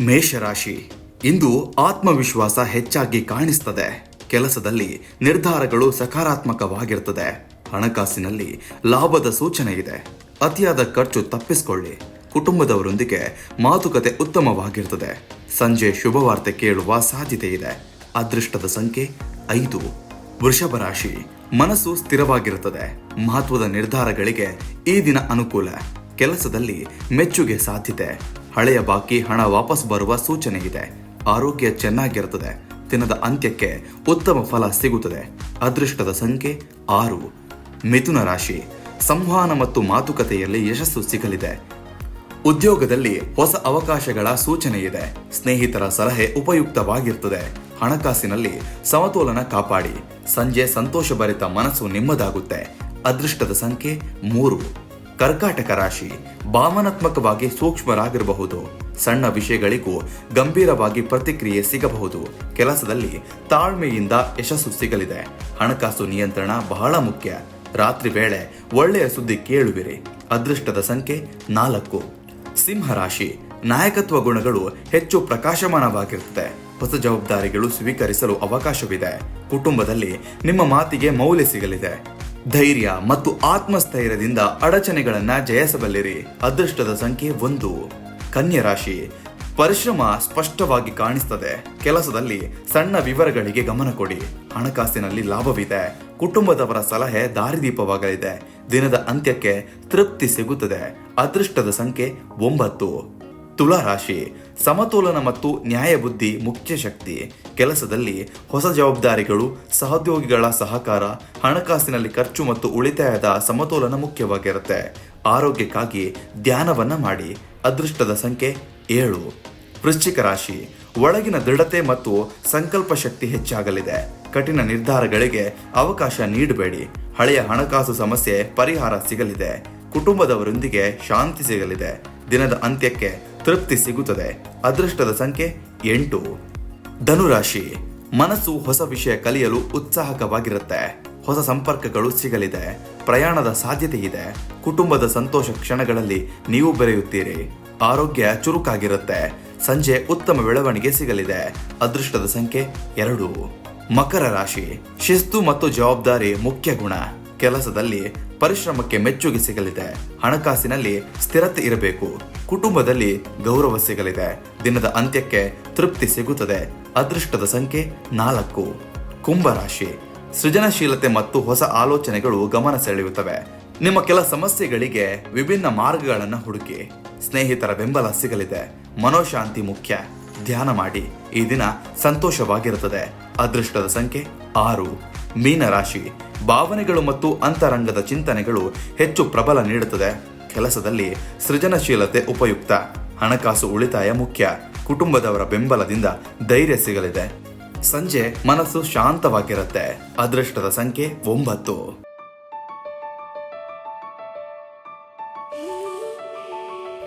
ಮೇಷರಾಶಿ. ಇಂದು ಆತ್ಮವಿಶ್ವಾಸ ಹೆಚ್ಚಾಗಿ ಕಾಣಿಸ್ತದೆ. ಕೆಲಸದಲ್ಲಿ ನಿರ್ಧಾರಗಳು ಸಕಾರಾತ್ಮಕವಾಗಿರ್ತದೆ. ಹಣಕಾಸಿನಲ್ಲಿ ಲಾಭದ ಸೂಚನೆ ಇದೆ. ಅತಿಯಾದ ಖರ್ಚು ತಪ್ಪಿಸಿಕೊಳ್ಳಿ. ಕುಟುಂಬದವರೊಂದಿಗೆ ಮಾತುಕತೆ ಉತ್ತಮವಾಗಿರ್ತದೆ. ಸಂಜೆ ಶುಭವಾರ್ತೆ ಕೇಳುವ ಸಾಧ್ಯತೆ ಇದೆ. ಅದೃಷ್ಟದ ಸಂಖ್ಯೆ ಐದು. ವೃಷಭ ರಾಶಿ. ಮನಸ್ಸು ಸ್ಥಿರವಾಗಿರುತ್ತದೆ ಮಹತ್ವದ ನಿರ್ಧಾರಗಳಿಗೆ ಈ ದಿನ ಅನುಕೂಲ. ಕೆಲಸದಲ್ಲಿ ಮೆಚ್ಚುಗೆ ಸಾಧ್ಯತೆ ಹಳೆಯ ಬಾಕಿ ಹಣ ವಾಪಸ್ ಬರುವ ಸೂಚನೆ ಇದೆ. ಆರೋಗ್ಯ ಚೆನ್ನಾಗಿರುತ್ತದೆ. ದಿನದ ಅಂತ್ಯಕ್ಕೆ ಉತ್ತಮ ಫಲ ಸಿಗುತ್ತದೆ. ಅದೃಷ್ಟದ ಸಂಖ್ಯೆ ಆರು. ಮಿಥುನ ರಾಶಿ. ಸಂವಹನ ಮತ್ತು ಮಾತುಕತೆಯಲ್ಲಿ ಯಶಸ್ಸು ಸಿಗಲಿದೆ. ಉದ್ಯೋಗದಲ್ಲಿ ಹೊಸ ಅವಕಾಶಗಳ ಸೂಚನೆ ಇದೆ. ಸ್ನೇಹಿತರ ಸಲಹೆ ಉಪಯುಕ್ತವಾಗಿರ್ತದೆ. ಹಣಕಾಸಿನಲ್ಲಿ ಸಮತೋಲನ ಕಾಪಾಡಿ. ಸಂಜೆ ಸಂತೋಷಭರಿತ ಮನಸ್ಸು ನಿಮ್ಮದಾಗುತ್ತೆ. ಅದೃಷ್ಟದ ಸಂಖ್ಯೆ ಮೂರು. ಕರ್ಕಾಟಕ ರಾಶಿ ಭಾವನಾತ್ಮಕವಾಗಿ ಸೂಕ್ಷ್ಮರಾಗಿರಬಹುದು. ಸಣ್ಣ ವಿಷಯಗಳಿಗೂ ಗಂಭೀರವಾಗಿ ಪ್ರತಿಕ್ರಿಯೆ ಸಿಗಬಹುದು. ಕೆಲಸದಲ್ಲಿ ತಾಳ್ಮೆಯಿಂದ ಯಶಸ್ಸು ಸಿಗಲಿದೆ. ಹಣಕಾಸು ನಿಯಂತ್ರಣ ಬಹಳ ಮುಖ್ಯ. ರಾತ್ರಿ ವೇಳೆ ಒಳ್ಳೆಯ ಸುದ್ದಿ ಕೇಳುವಿರಿ. ಅದೃಷ್ಟದ ಸಂಖ್ಯೆ ನಾಲ್ಕು. ಸಿಂಹರಾಶಿ ನಾಯಕತ್ವ ಗುಣಗಳು ಹೆಚ್ಚು ಪ್ರಕಾಶಮಾನವಾಗಿರುತ್ತದೆ. ಹೊಸ ಜವಾಬ್ದಾರಿಗಳು ಸ್ವೀಕರಿಸಲು ಅವಕಾಶವಿದೆ. ಕುಟುಂಬದಲ್ಲಿ ನಿಮ್ಮ ಮಾತಿಗೆ ಮೌಲ್ಯ ಸಿಗಲಿದೆ. ಧೈರ್ಯ ಮತ್ತು ಆತ್ಮಸ್ಥೈರ್ಯದಿಂದ ಅಡಚಣೆಗಳನ್ನ ಜಯಿಸಬಲ್ಲಿರಿ. ಅದೃಷ್ಟದ ಸಂಖ್ಯೆ ಒಂದು, ಕನ್ಯಾ ರಾಶಿ. ಪರಿಶ್ರಮ ಸ್ಪಷ್ಟವಾಗಿ ಕಾಣಿಸ್ತದೆ. ಕೆಲಸದಲ್ಲಿ ಸಣ್ಣ ವಿವರಗಳಿಗೆ ಗಮನ ಕೊಡಿ. ಹಣಕಾಸಿನಲ್ಲಿ ಲಾಭವಿದೆ. ಕುಟುಂಬದವರ ಸಲಹೆ ದಾರಿದೀಪವಾಗಲಿದೆ. ದಿನದ ಅಂತ್ಯಕ್ಕೆ ತೃಪ್ತಿ ಸಿಗುತ್ತದೆ. ಅದೃಷ್ಟದ ಸಂಖ್ಯೆ ಒಂಬತ್ತು. ತುಲಾ ರಾಶಿ, ಸಮತೋಲನ ಮತ್ತು ನ್ಯಾಯಬುದ್ಧಿ ಮುಖ್ಯ ಶಕ್ತಿ. ಕೆಲಸದಲ್ಲಿ ಹೊಸ ಜವಾಬ್ದಾರಿಗಳು, ಸಹೋದ್ಯೋಗಿಗಳ ಸಹಕಾರ, ಹಣಕಾಸಿನಲ್ಲಿ ಖರ್ಚು ಮತ್ತು ಉಳಿತಾಯದ ಸಮತೋಲನ ಮುಖ್ಯವಾಗಿರುತ್ತೆ. ಆರೋಗ್ಯಕ್ಕಾಗಿ ಧ್ಯಾನವನ್ನ ಮಾಡಿ. ಅದೃಷ್ಟದ ಸಂಖ್ಯೆ ಏಳು. ವೃಶ್ಚಿಕ ರಾಶಿ, ಒಳಗಿನ ದೃಢತೆ ಮತ್ತು ಸಂಕಲ್ಪ ಶಕ್ತಿ ಹೆಚ್ಚಾಗಲಿದೆ. ಕಠಿಣ ನಿರ್ಧಾರಗಳಿಗೆ ಅವಕಾಶ ನೀಡಬೇಡಿ. ಹಳೆಯ ಹಣಕಾಸು ಸಮಸ್ಯೆ ಪರಿಹಾರ ಸಿಗಲಿದೆ. ಕುಟುಂಬದವರೊಂದಿಗೆ ಶಾಂತಿ ಸಿಗಲಿದೆ. ದಿನದ ಅಂತ್ಯಕ್ಕೆ ತೃಪ್ತಿ ಸಿಗುತ್ತದೆ. ಅದೃಷ್ಟದ ಸಂಖ್ಯೆ ಎಂಟು. ಧನುರಾಶಿ, ಮನಸ್ಸು ಹೊಸ ವಿಷಯ ಕಲಿಯಲು ಉತ್ಸಾಹಕವಾಗಿರುತ್ತೆ. ಹೊಸ ಸಂಪರ್ಕಗಳು ಸಿಗಲಿದೆ. ಪ್ರಯಾಣದ ಸಾಧ್ಯತೆ ಇದೆ. ಕುಟುಂಬದ ಸಂತೋಷ ಕ್ಷಣಗಳಲ್ಲಿ ನೀವು ಬೆರೆಯುತ್ತೀರಿ. ಆರೋಗ್ಯ ಚುರುಕಾಗಿರುತ್ತೆ. ಸಂಜೆ ಉತ್ತಮ ಬೆಳವಣಿಗೆ ಸಿಗಲಿದೆ. ಅದೃಷ್ಟದ ಸಂಖ್ಯೆ ಎರಡು. ಮಕರ ರಾಶಿ, ಶಿಸ್ತು ಮತ್ತು ಜವಾಬ್ದಾರಿ ಮುಖ್ಯ ಗುಣ. ಕೆಲಸದಲ್ಲಿ ಪರಿಶ್ರಮಕ್ಕೆ ಮೆಚ್ಚುಗೆ ಸಿಗಲಿದೆ. ಹಣಕಾಸಿನಲ್ಲಿ ಸ್ಥಿರತೆ ಇರಬೇಕು. ಕುಟುಂಬದಲ್ಲಿ ಗೌರವ ಸಿಗಲಿದೆ. ದಿನದ ಅಂತ್ಯಕ್ಕೆ ತೃಪ್ತಿ ಸಿಗುತ್ತದೆ. ಅದೃಷ್ಟದ ಸಂಖ್ಯೆ ನಾಲ್ಕು. ಕುಂಭರಾಶಿ ಸೃಜನಶೀಲತೆ ಮತ್ತು ಹೊಸ ಆಲೋಚನೆಗಳು ಗಮನ ಸೆಳೆಯುತ್ತವೆ. ನಿಮ್ಮ ಕೆಲ ಸಮಸ್ಯೆಗಳಿಗೆ ವಿಭಿನ್ನ ಮಾರ್ಗಗಳನ್ನು ಹುಡುಕಿ. ಸ್ನೇಹಿತರ ಬೆಂಬಲ ಸಿಗಲಿದೆ. ಮನೋಶಾಂತಿ ಮುಖ್ಯ. ಧ್ಯಾನ ಮಾಡಿ. ಈ ದಿನ ಸಂತೋಷವಾಗಿರುತ್ತದೆ. ಅದೃಷ್ಟದ ಸಂಖ್ಯೆ ಆರು. ಮೀನರಾಶಿ. ಭಾವನೆಗಳು ಮತ್ತು ಅಂತರಂಗದ ಚಿಂತನೆಗಳು ಹೆಚ್ಚು ಪ್ರಬಲ ನೀಡುತ್ತದೆ. ಕೆಲಸದಲ್ಲಿ ಸೃಜನಶೀಲತೆ ಉಪಯುಕ್ತ. ಹಣಕಾಸು ಉಳಿತಾಯ ಮುಖ್ಯ. ಕುಟುಂಬದವರ ಬೆಂಬಲದಿಂದ ಧೈರ್ಯ ಸಿಗಲಿದೆ. ಸಂಜೆ ಮನಸ್ಸು ಶಾಂತವಾಗಿರುತ್ತೆ. ಅದೃಷ್ಟದ ಸಂಖ್ಯೆ ಒಂಬತ್ತು.